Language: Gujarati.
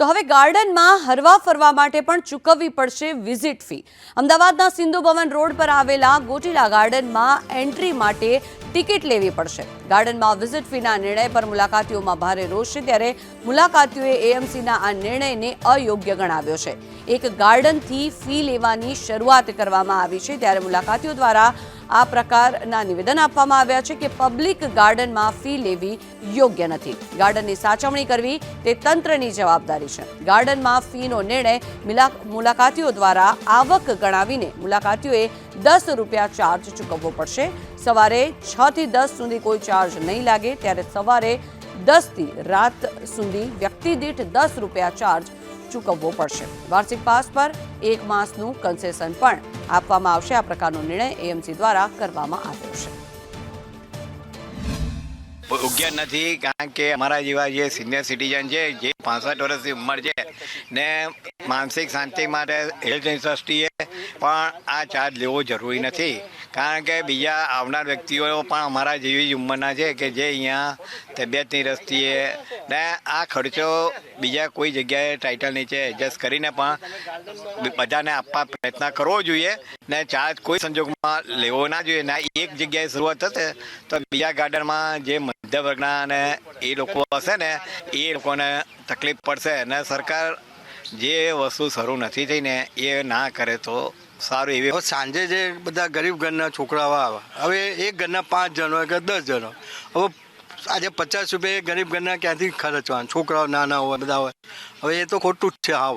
તો હવે ગાર્ડનમાં હરવા ફરવા માટે પણ ચૂકવવી પડશે વિઝિટ ફી. અમદાવાદના સિંધુ ભવન રોડ પર આવેલા ગોટીલા ગાર્ડનમાં એન્ટ્રી માટે ટિકિટ લેવી પડશે. ગાર્ડનમાં વિઝિટ ફીના નિર્ણય પર મુલાકાતીઓમાં ભારે રોષ છે ત્યારે મુલાકાતીઓએ એએમસીના આ નિર્ણયને અયોગ્ય ગણાવ્યો છે. એક ગાર્ડનથી ફી લેવાની શરૂઆત કરવામાં આવી છે ત્યારે મુલાકાતીઓ દ્વારા આ પ્રકારના નિવેદન આપવામાં આવ્યા છે કે પબ્લિક ગાર્ડનમાં ફી લેવી યોગ્ય નથી. ગાર્ડનની સાચવણી કરવી તે તંત્રની જવાબદારી છે. ગાર્ડનમાં ફીનો નિર્ણય મિલા- મુલાકાતીઓ દ્વારા આવક ગણાવીને મુલાકાતીઓએ દસ રૂપિયા ચાર્જ ચૂકવવો પડશે. સવારે છ થી દસ સુધી કોઈ ચાર્જ નહીં લાગે, ત્યારે સવારે દસથી રાત સુધી વ્યક્તિ દીઠ દસ રૂપિયા ચાર્જ ચૂકવવો પડશે. વાર્ષિક પાસ પર એક માસનું કન્સેશન પણ આપવામાં આવશે. આ પ્રકારનો નિર્ણય એએમસી દ્વારા કરવામાં આવ્યો છે. યોગ્ય નથી, કારણ કે અમારા જેવા જે સિનિયર સિટીઝન છે, જે પાસઠ વર્ષની ઉંમર છે, ને માનસિક શાંતિ માટે હેલ્થ ઇન્ડસ્ટ્રીએ પણ આ ચાર્જ લેવો જરૂરી નથી. કારણ કે બીજા આવનાર વ્યક્તિઓ પણ અમારા જેવી જ ઉંમરના છે કે જે અહીંયા તબિયતની રસ્તીએ ને આ ખર્ચો બીજા કોઈ જગ્યાએ ટાઇટલ નીચે એડજસ્ટ કરીને પણ બધાને આપવા પ્રયત્ન કરવો જોઈએ ને ચાર્જ કોઈ સંજોગમાં લેવો ના જોઈએ. ને એક જગ્યાએ શરૂઆત થશે તો બીજા ગાર્ડનમાં જે મધ્ય વર્ગના અને એ લોકો હશે ને એ લોકોને તકલીફ પડશે અને સરકાર જે વસ્તુ શરૂ નથી થઈને એ ના કરે તો સારું એવી. હવે સાંજે જે બધા ગરીબ ઘરના છોકરાઓ આવે, હવે એક ઘરના પાંચ જણ હોય કે દસ જણ. હવે આજે પચાસ રૂપિયા ગરીબ ઘરના ક્યાંથી ખર્ચવાના? છોકરાઓ નાના હોય, બધા હોય. હવે એ તો ખોટું જ છે હા